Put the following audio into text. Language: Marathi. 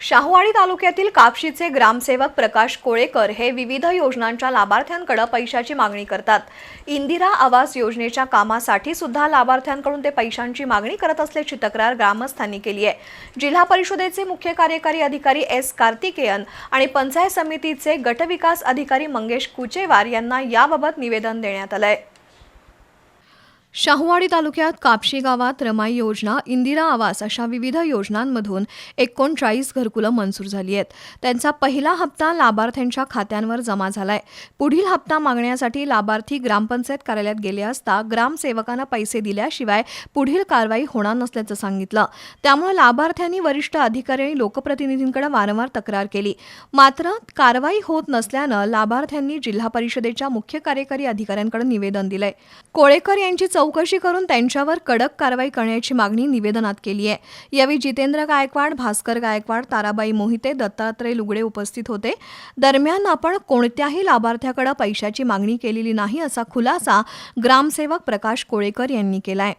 शाहूवाडी तालुक्यातील कापशीचे ग्रामसेवक प्रकाश कोळेकर हे विविध योजनांच्या लाभार्थ्यांकडे पैशाची मागणी करतात. इंदिरा आवास योजनेच्या कामासाठी सुद्धा लाभार्थ्यांकडून ते पैशांची मागणी करत असल्याची तक्रार ग्रामस्थांनी केली आहे. जिल्हा परिषदेचे मुख्य कार्यकारी अधिकारी एस कार्तिकेयन आणि पंचायत समितीचे गटविकास अधिकारी मंगेश कुचेवार यांना याबाबत निवेदन देण्यात आलं आहे शाहूवाडी तालुक्यात कापशी गावात रमाई योजना इंदिरा आवास अशा विविध योजनांमधून एकोणचाळीस घरकुलं मंजूर झाली आहेत. त्यांचा पहिला हप्ता लाभार्थ्यांच्या खात्यांवर जमा झालाय. पुढील हप्ता मागण्यासाठी लाभार्थी ग्रामपंचायत कार्यालयात गेले असता ग्रामसेवकांना पैसे दिल्याशिवाय पुढील कारवाई होणार नसल्याचं सांगितलं. त्यामुळे लाभार्थ्यांनी वरिष्ठ अधिकारी आणि लोकप्रतिनिधींकडे वारंवार तक्रार केली. मात्र कारवाई होत नसल्यानं लाभार्थ्यांनी जिल्हा परिषदेच्या मुख्य कार्यकारी अधिकाऱ्यांकडे निवेदन दिलंय. कोळेकर यांची चौ चौकशी करून त्यांच्यावर कडक कारवाई करण्याची मागणी निवेदनात केली आहे. यावेळी जितेंद्र गायकवाड भास्कर गायकवाड ताराबाई मोहिते दत्तात्रय लुगडे उपस्थित होते. दरम्यान आपण कोणत्याही लाभार्थ्याकडे पैशाची मागणी केलेली नाही असा खुलासा ग्रामसेवक प्रकाश कोळेकर यांनी केलाय.